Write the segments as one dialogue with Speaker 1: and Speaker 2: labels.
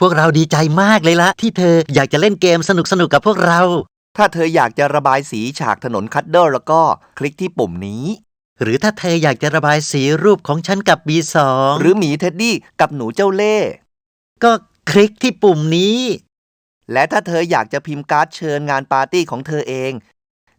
Speaker 1: พวกเราดีใจมากเลยละที่เธออยากจะเล่นเกมสนุกๆกับพวกเรา
Speaker 2: ถ้าเธออยากจะระบายสีฉากถนนคัดเดิลแล้วก็คลิกที่ปุ่มนี้
Speaker 1: หรือถ้าเธออยากจะระบายสีรูปของฉันกับบีสอง
Speaker 2: หรือหมีเท็ดดี้กับหนูเจ้าเล่ห์
Speaker 1: ก็คลิกที่ปุ่มนี้
Speaker 2: และถ้าเธออยากจะพิมพ์การ์ดเชิญงานปาร์ตี้ของเธอเอง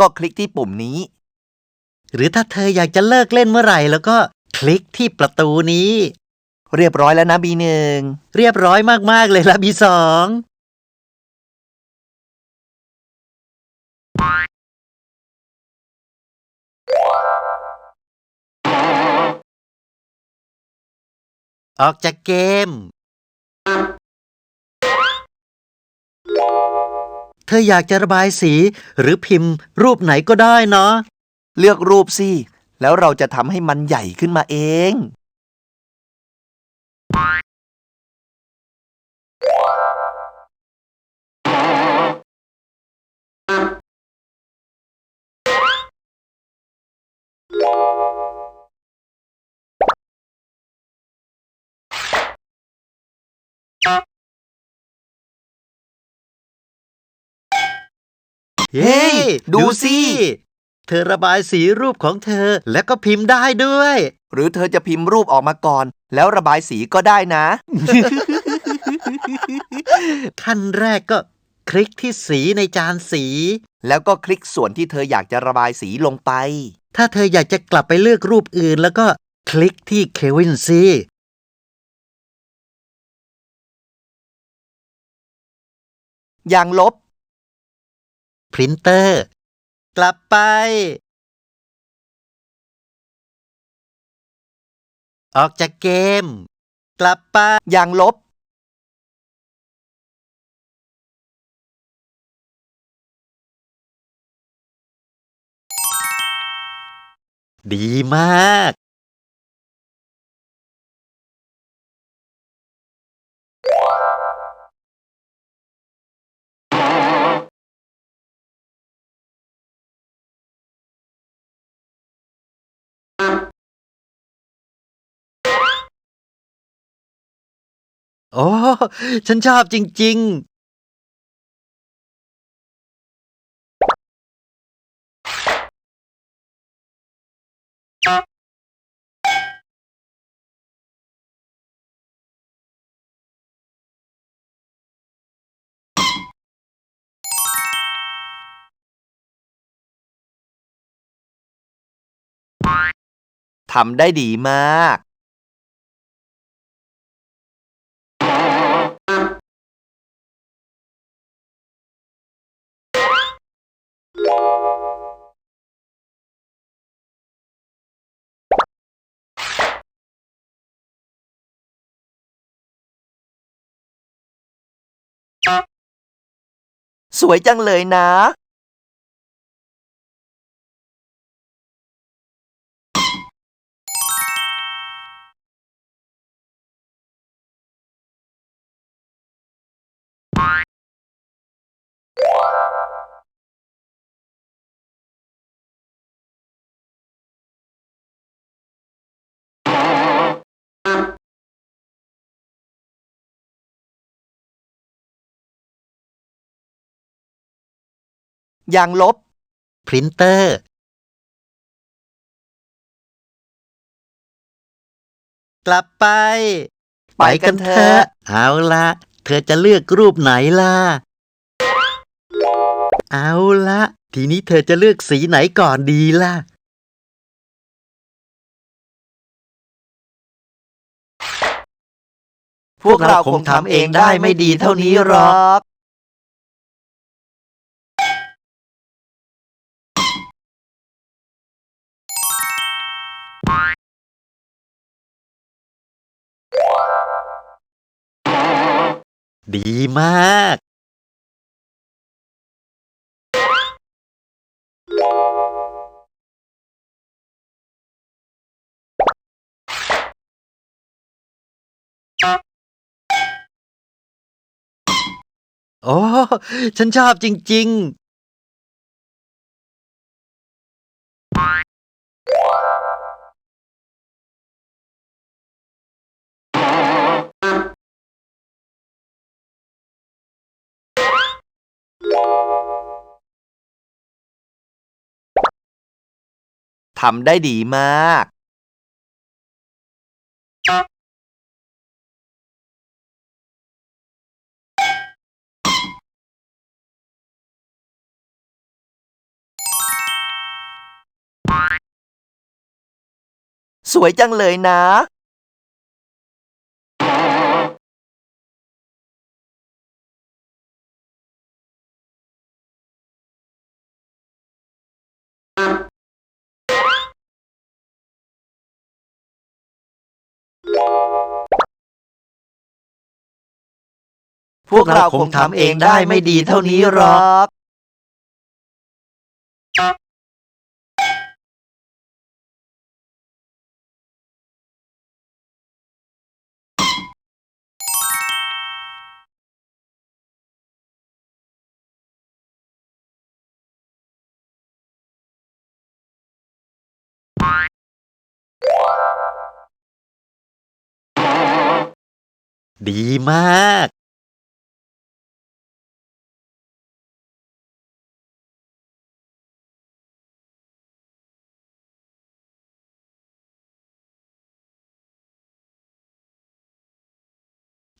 Speaker 2: ก็คลิกที่ปุ่มนี้
Speaker 1: หรือถ้าเธออยากจะเลิกเล่นเมื่อไหร่ แล้วก็คลิกที่ประตูนี้
Speaker 2: เรียบร้อยแล้วนะบีหนึ่ง
Speaker 1: เรียบร้อยมาก ๆ เลยละบีสองออกจากเกม เธออยากจะระบายสีหรือพิมพ์รูปไหนก็ได้เนาะ
Speaker 2: เลือกรูปสิ แล้วเราจะทำให้มันใหญ่ขึ้นมาเอง
Speaker 1: เย้
Speaker 2: ดูสิ
Speaker 1: เธอระบายสีรูปของเธอแล้วก็พิมพ์ได้ด้วย
Speaker 2: หรือเธอจะพิมพ์รูปออกมาก่อน แล้วระบายสีก็ได้นะ
Speaker 1: ขั้นแรกก็ คลิกที่สีในจานสี
Speaker 2: แล้วก็คลิกส่วนที่เธออยากจะระบายสีลงไป
Speaker 1: ถ้าเธออยากจะกลับไปเลือกรูปอื่น แล้วก็คลิกที่เควินซี
Speaker 2: อย่างลบ
Speaker 1: พรินเตอร์ กลับไป ออกจากเกม กลับไป
Speaker 2: อย่างลบ
Speaker 1: ดีมากโอ้ ฉันชอบจริง ๆ
Speaker 2: ทำได้ดีมาก สวยจังเลยนะ ย่างลบ
Speaker 1: พรินเตอร์ กลับไป
Speaker 2: ไปกันเถอะ
Speaker 1: เอาละเธอจะเลือกรูปไหนล่ะ เอาละทีนี้เธอจะเลือกสีไหนก่อนดีล่ะ
Speaker 2: พวกเราคงทำเองได้ไม่ดีเท่านี้หรอก
Speaker 1: ดีมาก โอ้ ฉันชอบจริง ๆ
Speaker 2: ทำได้ดีมาก สวยจังเลยนะ พวกเราคงทำเองได้ไม่ดีเท่านี้หรอก
Speaker 1: ดีมาก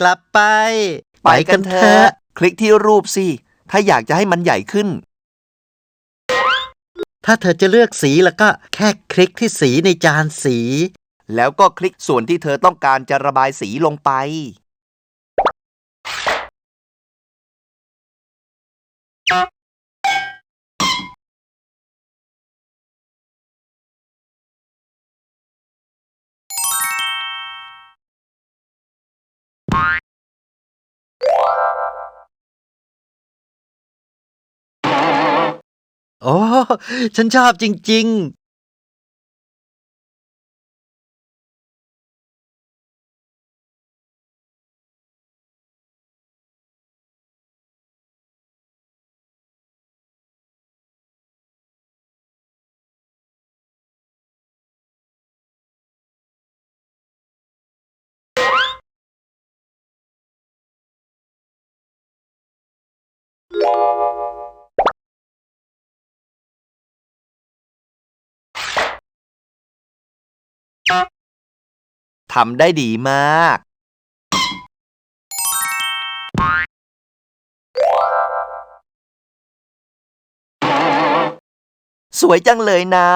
Speaker 1: กลับไป
Speaker 2: ไปกันเถอะคลิกที่รูปสิ ถ้าอยากจะให้มันใหญ่ขึ้น
Speaker 1: ถ้าเธอจะเลือกสีแล้วก็แค่คลิกที่สีในจานสี
Speaker 2: แล้วก็คลิกส่วนที่เธอต้องการจะระบายสีลงไป
Speaker 1: โอ้ ฉันชอบจริง
Speaker 2: ทำได้ดีมาก สวยจังเลยนะ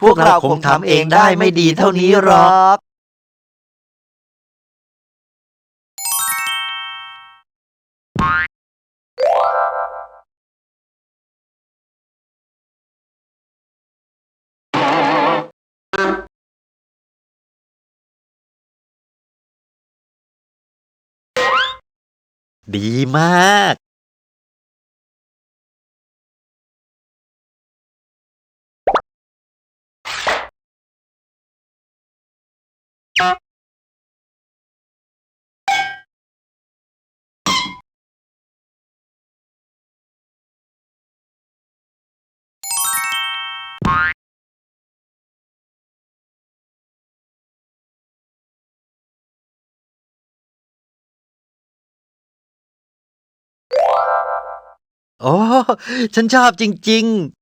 Speaker 2: พวกเราคงทำเองได้ไม่ดีเท่านี้หรอก
Speaker 1: ดีมาก โอ้ฉันชอบจริงๆ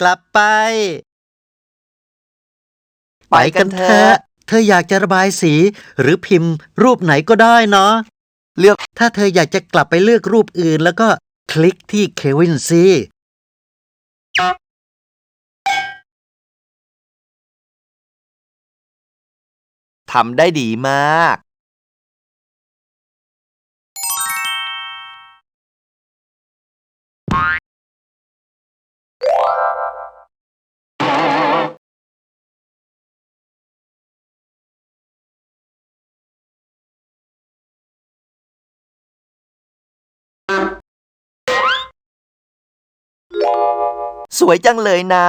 Speaker 1: กลับไป
Speaker 2: ไปกันเถอะ
Speaker 1: เธออยากจะระบายสีหรือพิมพ์รูปไหนก็ได้เนาะ
Speaker 2: เลือก
Speaker 1: ถ้าเธออยากจะกลับไปเลือกรูปอื่น แล้วก็คลิกที่เควินซี
Speaker 2: ทำได้ดีมาก สวยจังเลยนะ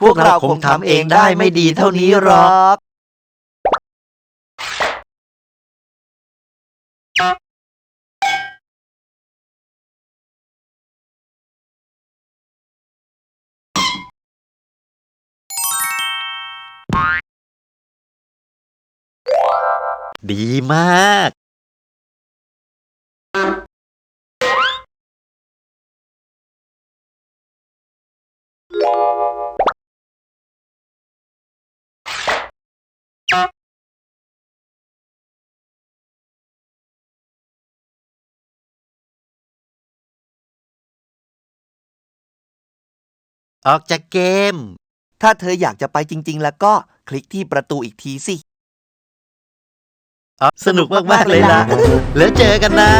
Speaker 2: พวกเราคงทำเองได้ไม่ดีเท่านี้หรอก
Speaker 1: ดีมาก ออกจากเกม
Speaker 2: ถ้าเธออยากจะไปจริง ๆ แล้วก็คลิกที่ประตูอีกทีสิ
Speaker 1: สนุกมากๆเลยล่ะ แล้วเจอกันนะ